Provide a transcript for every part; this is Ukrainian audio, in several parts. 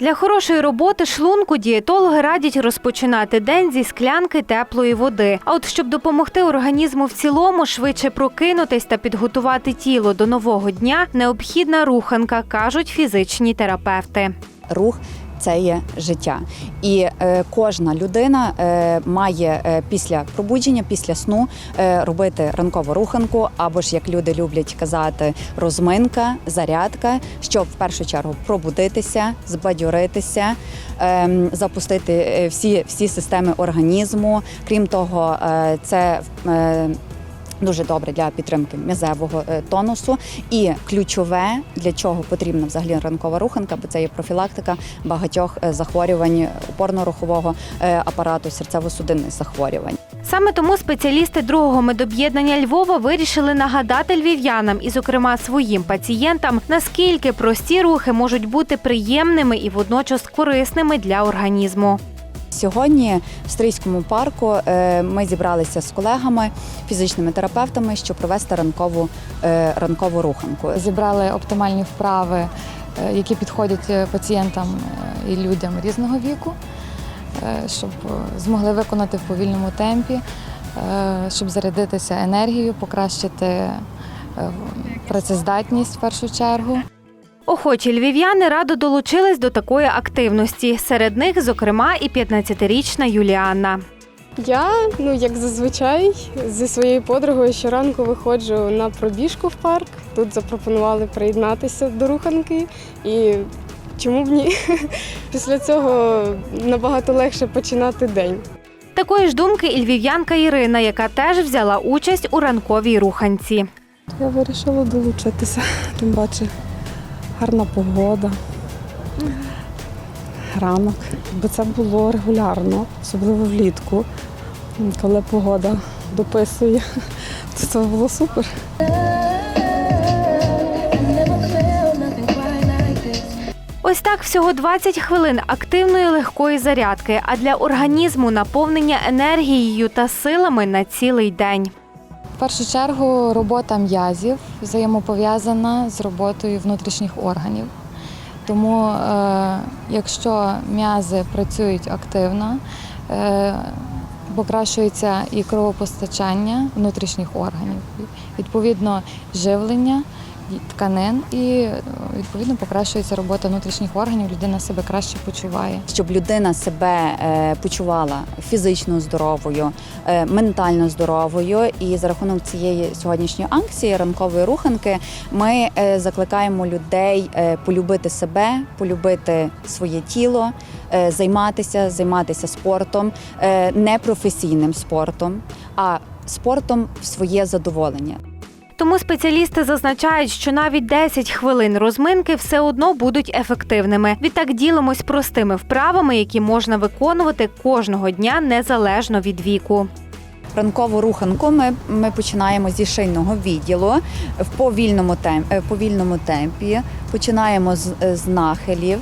Для хорошої роботи шлунку дієтологи радять розпочинати день зі склянки теплої води. А от щоб допомогти організму в цілому швидше прокинутись та підготувати тіло до нового дня, необхідна руханка, кажуть фізичні терапевти. рух це є життя. І е, кожна людина е, має е, після пробудження, після сну робити ранкову руханку, або ж як люди люблять казати, розминка, зарядка, щоб в першу чергу пробудитися, збадьоритися, е, запустити всі, всі системи організму. Крім того, це Дуже добре для підтримки м'язевого е, тонусу, і ключове для чого потрібна взагалі ранкова руханка, бо це є профілактика багатьох е, захворювань опорно-рухового е, апарату, серцево-судинних захворювань. Саме тому спеціалісти другого медоб'єднання Львова вирішили нагадати львів'янам і, зокрема, своїм пацієнтам, наскільки прості рухи можуть бути приємними і водночас корисними для організму. Сьогодні в Стрийському парку е, ми зібралися з колегами, фізичними терапевтами, щоб провести ранкову е, ранкову руханку. Зібрали оптимальні вправи, е, які підходять пацієнтам і людям різного віку, щоб змогли виконати в повільному темпі, щоб зарядитися енергією, покращити працездатність в першу чергу. Охочі львів'яни радо долучились до такої активності. Серед них, зокрема, і 15-річна Юліанна. Я, ну як зазвичай, зі своєю подругою щоранку виходжу на пробіжку в парк. Тут запропонували приєднатися до руханки і чому б ні? Після цього набагато легше починати день. Такої ж думки і львів'янка Ірина, яка теж взяла участь у ранковій руханці. Я вирішила долучитися, тим паче гарна погода, ранок. Якби це було регулярно, особливо влітку, коли погода дописує, то це було супер. Ось так всього 20 хвилин активної легкої зарядки, а для організму наповнення енергією та силами на цілий день. Першу чергу робота м'язів взаємопов'язана з роботою внутрішніх органів. Тому, е, якщо м'язи працюють активно, е, покращується і кровопостачання внутрішніх органів, відповідно, живлення тканин, і е, відповідно покращується робота внутрішніх органів, людина себе краще почуває. щоб людина себе е, почувала фізично здоровою, е, ментально здоровою. І за рахунок цієї сьогоднішньої акції ранкової руханки ми закликаємо людей полюбити себе, полюбити своє тіло, займатися, займатися спортом, не професійним спортом, а спортом в своє задоволення. Тому спеціалісти зазначають, що навіть 10 хвилин розминки все одно будуть ефективними. Відтак ділимось простими вправами, які можна виконувати кожного дня незалежно від віку. Ранкову руханку ми, ми починаємо зі шийного відділу в повільному, темп, в повільному темпі. Починаємо з, з нахилів.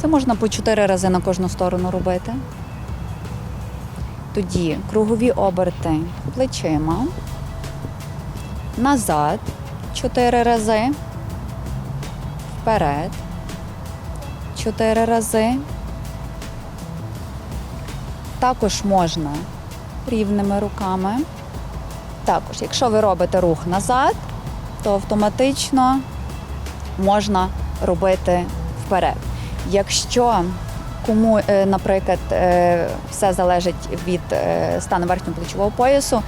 Це можна по чотири рази на кожну сторону робити. Тоді кругові оберти плечима, назад чотири рази, вперед чотири рази. Також можна рівними руками. Також, якщо ви робите рух назад, то автоматично можна робити вперед. Якщо кому, е, наприклад, е, все залежить від е, стану верхнього плечового поясу,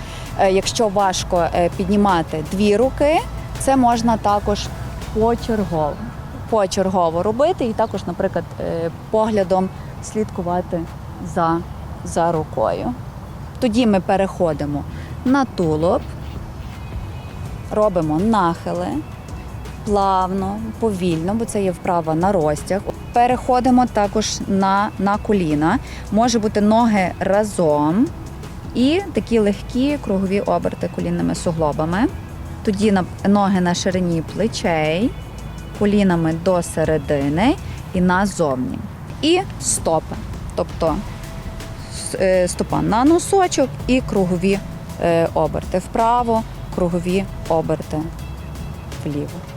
якщо важко піднімати дві руки, це можна також почергово, почергово робити і також, наприклад, поглядом слідкувати за, за рукою. Тоді ми переходимо на тулуб, робимо нахили плавно, повільно, бо це є вправа на розтяг. Переходимо також на, на коліна. Може бути ноги разом і такі легкі кругові оберти колінними суглобами. Тоді ноги на ширині плечей, колінами до середини і назовні. І стопи. Тобто е, стопа на носочок і кругові е, оберти вправо, кругові оберти вліво.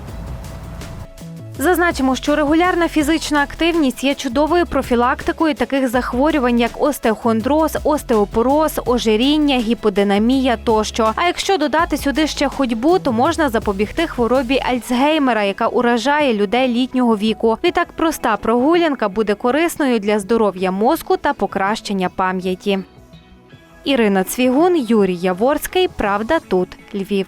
Зазначимо, що регулярна фізична активність є чудовою профілактикою таких захворювань, як остеохондроз, остеопороз, ожиріння, гіподинамія тощо. А якщо додати сюди ще ходьбу, то можна запобігти хворобі Альцгеймера, яка уражає людей літнього віку. Відтак проста прогулянка буде корисною для здоров'я мозку та покращення пам'яті. Ірина Цвігун, Юрій Яворський. Правда тут Львів.